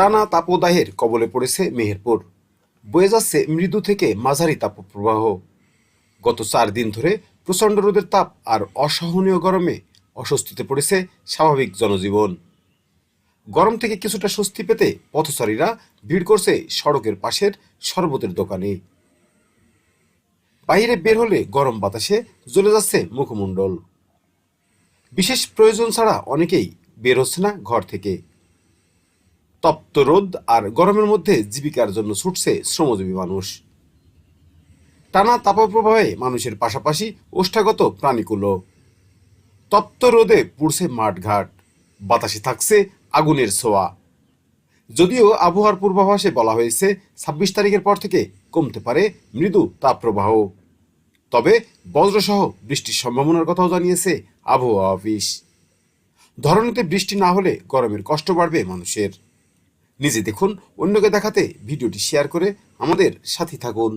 টানা তাপদাহের কবলে পড়েছে মেহেরপুর। বয়ে যাচ্ছে মৃদু থেকে মাঝারি তাপপ্রবাহ। গত চার দিন ধরে প্রচণ্ড রোদের তাপ আর অসহনীয় গরমে অস্বস্তিতে পড়েছে স্বাভাবিক জনজীবন। গরম থেকে কিছুটা স্বস্তি পেতে পথচারীরা ভিড় করছে সড়কের পাশের শরবতের দোকানে। বাইরে বের হলে গরম বাতাসে জ্বলে যাচ্ছে মুখমণ্ডল। বিশেষ প্রয়োজন ছাড়া অনেকেই বের হচ্ছে না ঘর থেকে। তপ্ত রোদ আর গরমের মধ্যে জীবিকার জন্য ছুটছে শ্রমজীবী মানুষ। টানা তাপপ্রবাহে মানুষের পাশাপাশি ওষ্ঠাগত প্রাণীকুলো তপ্ত রোদে পুড়ছে মাঠঘাট, বাতাসে থাকছে আগুনের ছোঁয়া। যদিও আবহাওয়ার পূর্বাভাসে বলা হয়েছে, ছাব্বিশ তারিখের পর থেকে কমতে পারে মৃদু তাপপ্রবাহ। তবে বজ্রসহ বৃষ্টির সম্ভাবনার কথাও জানিয়েছে আবহাওয়া অফিস। ধরনীতে বৃষ্টি না হলে গরমের কষ্ট বাড়বে মানুষের। নিজে দেখুন অন্যকে দেখাতে ভিডিওটি শেয়ার করে আমাদের সাথে থাকুন।